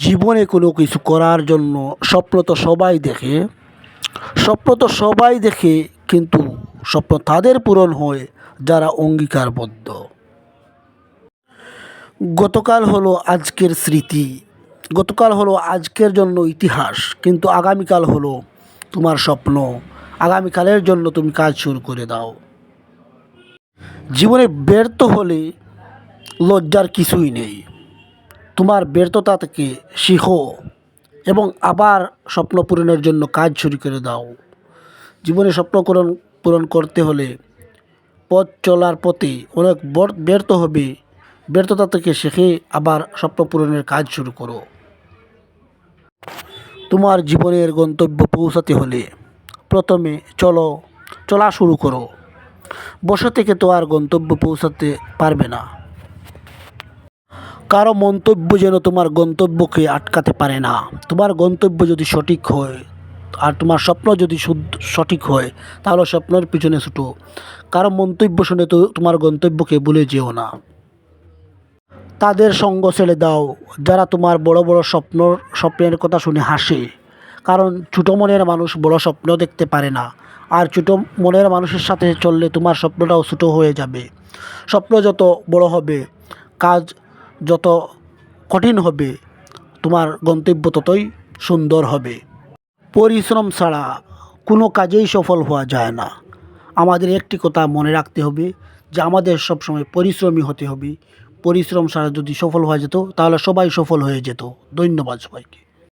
জীবনে কোনো কিছু করার জন্য স্বপ্ন তো সবাই দেখে। স্বপ্ন তো সবাই দেখে, কিন্তু স্বপ্ন তাদের পূরণ হয় যারা অঙ্গীকারবদ্ধ। গতকাল হলো আজকের স্মৃতি। গতকাল হলো আজকের জন্য ইতিহাস, কিন্তু আগামীকাল হলো তোমার স্বপ্ন। আগামীকালের জন্য তুমি কাজ শুরু করে দাও। জীবনে ব্যর্থ হলে লজ্জার কিছুই নেই। তোমার ব্যর্থতা থেকে শিখো এবং আবার স্বপ্ন পূরণের জন্য কাজ শুরু করে দাও। জীবনে স্বপ্ন পূরণ করতে হলে পথ চলার পথে অনেক ব্যর্থ হবে। ব্যর্থতা থেকে শিখে আবার স্বপ্ন পূরণের কাজ শুরু করো। তোমার জীবনের গন্তব্য পৌঁছাতে হলে প্রথমে চলো, চলা শুরু করো। বসে থেকে তো আর গন্তব্য পৌঁছাতে পারবে না। কারও মন্তব্য যেন তোমার গন্তব্যকে আটকাতে পারে না। তোমার গন্তব্য যদি সঠিক হয়, আর তোমার স্বপ্ন যদি সঠিক হয়, তাহলে স্বপ্নের পিছনে ছুটো। কারও মন্তব্য শুনে তো তোমার গন্তব্যকে ভুলে যেও না। তাদের সঙ্গ ছেড়ে দাও, যারা তোমার বড় বড় স্বপ্ন স্বপ্নের কথা শুনে হাসে। কারণ ছোটো মনের মানুষ বড় স্বপ্ন দেখতে পারে না, আর ছোটো মনের মানুষের সাথে চললে তোমার স্বপ্নটাও ছোটো হয়ে যাবে। স্বপ্ন যত বড় হবে, কাজ যত কঠিন হবে, তোমার গন্তব্য ততই সুন্দর হবে। পরিশ্রম ছাড়া কোনো কাজেই সফল হওয়া যায় না। আমাদের একটি কথা মনে রাখতে হবে যে, আমাদের সবসময় পরিশ্রমী হতে হবে। পরিশ্রম ছাড়া যদি সফল হওয়া যেত, তাহলে সবাই সফল হয়ে যেত। ধন্যবাদ সবাইকে।